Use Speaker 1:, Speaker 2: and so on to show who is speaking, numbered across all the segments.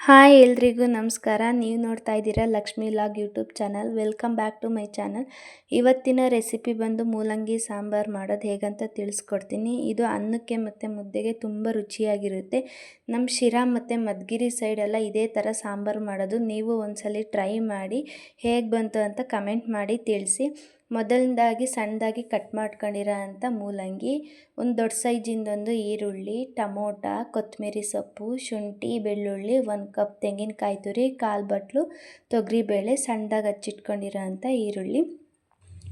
Speaker 1: Hi ಎಲ್ರಿಗೂ ನಮಸ್ಕಾರ. ನೀವು ನೋಡ್ತಾ ಇದ್ದೀರಾ Lakshmi log YouTube channel. Welcome back to my channel. ಇವತ್ತಿನ ರೆಸಿಪಿ ಬಂದು ಮೂಲಂಗಿ ಸಾಂಬಾರು ಮಾಡೋದು ಹೇಗಂತ ತಿಳಿಸ್ಕೊಡ್ತೀನಿ. ಇದು ಅನ್ನಕ್ಕೆ ಮತ್ತು ಮುದ್ದೆಗೆ ತುಂಬ ರುಚಿಯಾಗಿರುತ್ತೆ. ನಮ್ಮ ಶಿರಾ ಮತ್ತು ಮದ್ಗಿರಿ ಸೈಡೆಲ್ಲ ಇದೇ ಥರ ಸಾಂಬಾರು ಮಾಡೋದು. ನೀವು ಒಂದ್ಸಲಿ ಟ್ರೈ ಮಾಡಿ ಹೇಗೆ ಬಂತು ಅಂತ ಕಮೆಂಟ್ ಮಾಡಿ ತಿಳಿಸಿ. ಮೊದಲನೇದಾಗಿ ಸಣ್ಣದಾಗಿ ಕಟ್ ಮಾಡ್ಕೊಂಡಿರೋ ಅಂಥ ಮೂಲಂಗಿ, ಒಂದು ದೊಡ್ಡ ಸೈಜಿಂದೊಂದು ಈರುಳ್ಳಿ, ಟಮೋಟ ಕೊತ್ತಂಬರಿ ಸೊಪ್ಪು, ಶುಂಠಿ, ಬೆಳ್ಳುಳ್ಳಿ, ಒಂದು ಕಪ್ ತೆಂಗಿನಕಾಯಿ ತುರಿ, ಕಾಲು ಬಟ್ಲು ತೊಗರಿಬೇಳೆ ಸಣ್ಣದಾಗಿ ಹಚ್ಚಿಟ್ಕೊಂಡಿರೋ ಅಂಥ ಈರುಳ್ಳಿ.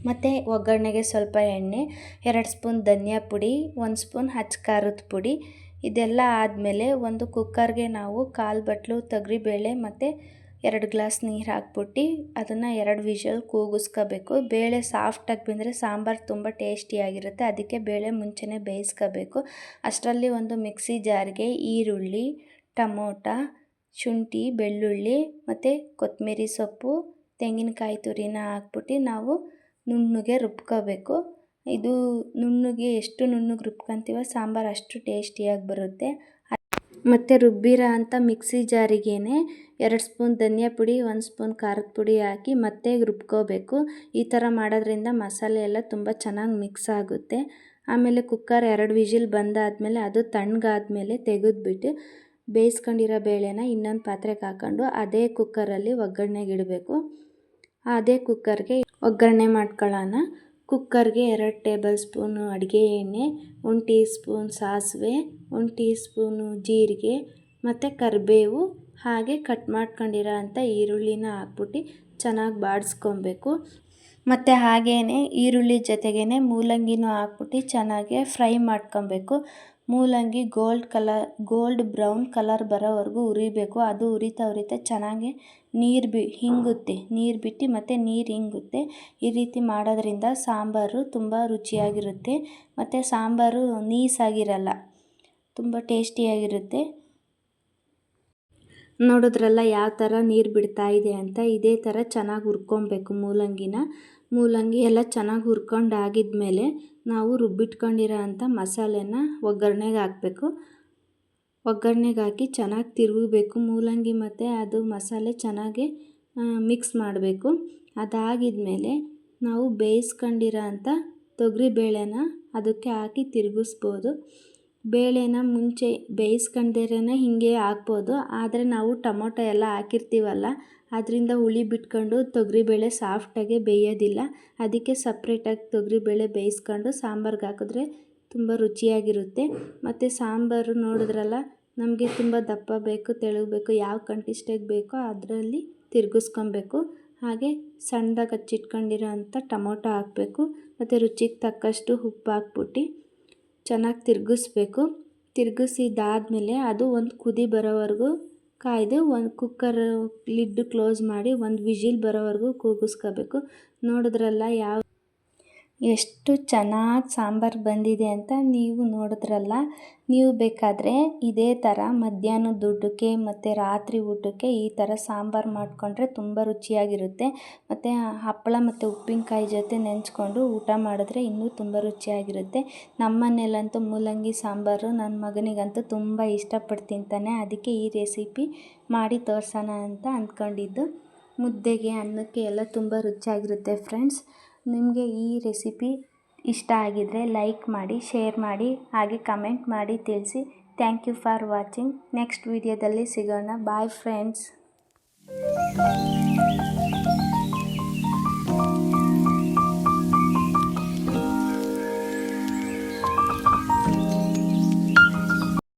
Speaker 1: ಮತ್ತು ಒಗ್ಗರಣೆಗೆ ಸ್ವಲ್ಪ ಎಣ್ಣೆ, ಎರಡು ಸ್ಪೂನ್ ಧನಿಯಾ ಪುಡಿ, ಒಂದು ಸ್ಪೂನ್ ಹಚ್ಚ ಖಾರದ ಪುಡಿ. ಇದೆಲ್ಲ ಆದಮೇಲೆ ಒಂದು ಕುಕ್ಕರ್ಗೆ ನಾವು ಕಾಲು ಬಟ್ಲು ತೊಗರಿಬೇಳೆ ಮತ್ತು ಎರಡು ಗ್ಲಾಸ್ ನೀರು ಹಾಕ್ಬಿಟ್ಟು ಅದನ್ನು ಎರಡು ವಿಷಲ್ ಕೂಗಿಸ್ಕೋಬೇಕು. ಬೇಳೆ ಸಾಫ್ಟಾಗಿ ಬಂದರೆ ಸಾಂಬಾರು ತುಂಬ ಟೇಸ್ಟಿಯಾಗಿರುತ್ತೆ ಅದಕ್ಕೆ ಬೇಳೆ ಮುಂಚೆನೇ ಬೇಯಿಸ್ಕೋಬೇಕು. ಅಷ್ಟರಲ್ಲಿ ಒಂದು ಮಿಕ್ಸಿ ಜಾರ್ಗೆ ಈರುಳ್ಳಿ, ಟಮೋಟ, ಶುಂಠಿ, ಬೆಳ್ಳುಳ್ಳಿ ಮತ್ತು ಕೊತ್ತಂಬರಿ ಸೊಪ್ಪು, ತೆಂಗಿನಕಾಯಿ ತುರಿನ ಹಾಕ್ಬಿಟ್ಟು ನಾವು ನುಣ್ಣಗೆ ರುಬ್ಕೋಬೇಕು. ಇದು ನುಣ್ಣಗೆ ಎಷ್ಟು ನುಣ್ಣಗೆ ರುಬ್ಕೊತೀವೋ ಸಾಂಬಾರು ಅಷ್ಟು ಟೇಸ್ಟಿಯಾಗಿ ಬರುತ್ತೆ. ಮತ್ತು ರುಬ್ಬಿರೋ ಅಂಥ ಮಿಕ್ಸಿ ಜಾರಿಗೇ ಎರಡು ಸ್ಪೂನ್ ಧನಿಯಾ ಪುಡಿ, ಒಂದು ಸ್ಪೂನ್ ಖಾರದ ಪುಡಿ ಹಾಕಿ ಮತ್ತೆ ರುಬ್ಕೋಬೇಕು. ಈ ಥರ ಮಾಡೋದ್ರಿಂದ ಮಸಾಲೆ ಎಲ್ಲ ತುಂಬ ಚೆನ್ನಾಗಿ ಮಿಕ್ಸ್ ಆಗುತ್ತೆ. ಆಮೇಲೆ ಕುಕ್ಕರ್ ಎರಡು ವಿಜಿಲ್ ಬಂದಾದಮೇಲೆ ಅದು ತಣ್ಣಗಾದ್ಮೇಲೆ ತೆಗೆದ್ಬಿಟ್ಟು ಬೇಯಿಸ್ಕೊಂಡಿರೋ ಬೇಳೆನ ಇನ್ನೊಂದು ಪಾತ್ರೆಗೆ ಹಾಕ್ಕೊಂಡು ಅದೇ ಕುಕ್ಕರಲ್ಲಿ ಒಗ್ಗರಣೆಗೆ ಇಡಬೇಕು. ಅದೇ ಕುಕ್ಕರ್ಗೆ ಒಗ್ಗರಣೆ ಮಾಡ್ಕೊಳ್ಳೋಣ. ಕುಕ್ಕರ್ಗೆ ಎರಡು ಟೇಬಲ್ ಸ್ಪೂನು ಅಡುಗೆ ಎಣ್ಣೆ, ಒಂದು ಟೀ ಸ್ಪೂನ್ ಸಾಸಿವೆ, ಒಂದು ಟೀ ಸ್ಪೂನು ಜೀರಿಗೆ ಮತ್ತು ಕರಿಬೇವು ಹಾಗೆ ಕಟ್ ಮಾಡ್ಕೊಂಡಿರೋ ಅಂಥ ಈರುಳ್ಳಿನ ಹಾಕ್ಬಿಟ್ಟು ಚೆನ್ನಾಗಿ ಬಾಡಿಸ್ಕೊಬೇಕು. ಮತ್ತು ಹಾಗೆಯೇ ಈರುಳ್ಳಿ ಜೊತೆಗೇ ಮೂಲಂಗಿನೂ ಹಾಕ್ಬಿಟ್ಟು ಚೆನ್ನಾಗೆ ಫ್ರೈ ಮಾಡ್ಕೊಬೇಕು. ಮೂಲಂಗಿ gold colour, gold brown colour ಬರೋವರೆಗೂ ಹುರಿಬೇಕು ಅದು ಉರಿತಾ ಉರಿತಾ ಚೆನ್ನಾಗಿ ನೀರು ಬಿ, ಹಿಂಗುತ್ತೆ. ನೀರು ಬಿಟ್ಟು ಮತ್ತು ನೀರು ಹಿಂಗುತ್ತೆ. ಈ ರೀತಿ ಮಾಡೋದ್ರಿಂದ ಸಾಂಬಾರು ತುಂಬ ರುಚಿಯಾಗಿರುತ್ತೆ. ಮತ್ತು ಸಾಂಬಾರು ನೀಸಾಗಿರಲ್ಲ, ತುಂಬ ಟೇಸ್ಟಿಯಾಗಿರುತ್ತೆ. ನೋಡಿದ್ರಲ್ಲ ಯಾವ ಥರ ನೀರು ಬಿಡ್ತಾ ಇದೆ ಅಂತ? ಇದೇ ಥರ ಚೆನ್ನಾಗಿ ಹುರ್ಕೊಬೇಕು ಮೂಲಂಗಿನ. ಮೂಲಂಗಿ ಎಲ್ಲ ಚೆನ್ನಾಗಿ ಹುರ್ಕೊಂಡು ಆಗಿದ್ಮೇಲೆ ನಾವು ರುಬ್ಬಿಟ್ಕೊಂಡಿರೋ ಅಂಥ ಮಸಾಲೆನ ಒಗ್ಗರಣೆಗೆ ಹಾಕಬೇಕು. ಒಗ್ಗರಣೆಗೆ ಹಾಕಿ ಚೆನ್ನಾಗಿ ತಿರುಗಬೇಕು ಮೂಲಂಗಿ ಮತ್ತು ಅದು ಮಸಾಲೆ ಚೆನ್ನಾಗಿ ಮಿಕ್ಸ್ ಮಾಡಬೇಕು. ಅದಾಗಿದ್ಮೇಲೆ ನಾವು ಬೇಯಿಸ್ಕೊಂಡಿರೋ ಅಂಥ ತೊಗರಿಬೇಳೆನ ಅದಕ್ಕೆ ಹಾಕಿ ತಿರುಗಿಸ್ಬೋದು. ಬೇಳೆನ ಮುಂಚೆ ಬೇಯಿಸ್ಕೊಂಡಿರೇ ಹೀಗೆ ಹಾಕ್ಬೋದು ಆದರೆ ನಾವು ಟೊಮೊಟೊ ಎಲ್ಲ ಹಾಕಿರ್ತೀವಲ್ಲ, ಅದರಿಂದ ಹುಳಿ ಬಿಟ್ಕೊಂಡು ತೊಗರಿಬೇಳೆ ಸಾಫ್ಟಾಗಿ ಬೇಯೋದಿಲ್ಲ. ಅದಕ್ಕೆ ಸಪ್ರೇಟಾಗಿ ತೊಗರಿಬೇಳೆ ಬೇಯಿಸ್ಕೊಂಡು ಸಾಂಬಾರ್ಗೆ ಹಾಕಿದ್ರೆ ತುಂಬ ರುಚಿಯಾಗಿರುತ್ತೆ. ಮತ್ತು ಸಾಂಬಾರು ನೋಡಿದ್ರಲ್ಲ, ನಮಗೆ ತುಂಬ ದಪ್ಪ ಬೇಕು ತೆಳು ಬೇಕು, ಯಾವ ಕಂಟಿಸ್ಟಾಗಿ ಬೇಕೋ ಅದರಲ್ಲಿ ತಿರುಗಿಸ್ಕೊಬೇಕು. ಹಾಗೆ ಸಣ್ಣದಾಗಿ ಹಚ್ಚಿಟ್ಕೊಂಡಿರೋ ಅಂಥ ಟೊಮೊಟೊ ಹಾಕಬೇಕು. ಮತ್ತು ರುಚಿಗೆ ತಕ್ಕಷ್ಟು ಉಪ್ಪು ಹಾಕ್ಬಿಟ್ಟು ಚೆನ್ನಾಗಿ ತಿರುಗಿಸ್ಬೇಕು. ತಿರುಗಿಸಿದ್ದಾದ್ಮೇಲೆ ಅದು ಒಂದು ಕುದಿ ಬರೋವರೆಗೂ ಕಾಯ್ದು ಒಂದು ಕುಕ್ಕರ್ ಲಿಡ್ ಕ್ಲೋಸ್ ಮಾಡಿ ಒಂದು ವಿಜಿಲ್ ಬರೋವರೆಗೂ ಕೂಗಿಸ್ಕೋಬೇಕು. ನೋಡಿದ್ರಲ್ಲ ಯಾವ ಎಷ್ಟು ಚೆನ್ನಾಗಿ ಸಾಂಬಾರು ಬಂದಿದೆ ಅಂತ ನೀವು ನೋಡಿದ್ರಲ್ಲ, ನೀವು ಬೇಕಾದರೆ ಇದೇ ಥರ ಮಧ್ಯಾಹ್ನದ ಊಟಕ್ಕೆ ಮತ್ತು ರಾತ್ರಿ ಊಟಕ್ಕೆ ಈ ಥರ ಸಾಂಬಾರು ಮಾಡಿಕೊಂಡ್ರೆ ತುಂಬ ರುಚಿಯಾಗಿರುತ್ತೆ. ಮತ್ತು ಹಪ್ಪಳ ಮತ್ತು ಉಪ್ಪಿನಕಾಯಿ ಜೊತೆ ನೆಂಚ್ಕೊಂಡು ಊಟ ಮಾಡಿದ್ರೆ ಇನ್ನೂ ತುಂಬ ರುಚಿಯಾಗಿರುತ್ತೆ. ನಮ್ಮ ಮನೇಲಂತೂ ಮೂಲಂಗಿ ಸಾಂಬಾರು ನನ್ನ ಮಗನಿಗಂತೂ ತುಂಬ ಇಷ್ಟಪಟ್ಟು ತಿಂತಾನೆ ಅದಕ್ಕೆ ಈ ರೆಸಿಪಿ ಮಾಡಿ ತೋರಿಸೋಣ ಅಂತ ಅಂದ್ಕೊಂಡಿದ್ದು. ಮುದ್ದೆಗೆ ಅನ್ನಕ್ಕೆ ಎಲ್ಲ ತುಂಬ ರುಚಿಯಾಗಿರುತ್ತೆ ಫ್ರೆಂಡ್ಸ್. ನಿಮಗೆ ಈ ರೆಸಿಪಿ ಇಷ್ಟ ಆಗಿದ್ದರೆ ಲೈಕ್ ಮಾಡಿ, ಶೇರ್ ಮಾಡಿ, ಹಾಗೆ ಕಮೆಂಟ್ ಮಾಡಿ ತಿಳಿಸಿ. Thank you for watching. Next ವೀಡಿಯೋದಲ್ಲಿ ಸಿಗೋಣ. Bye friends.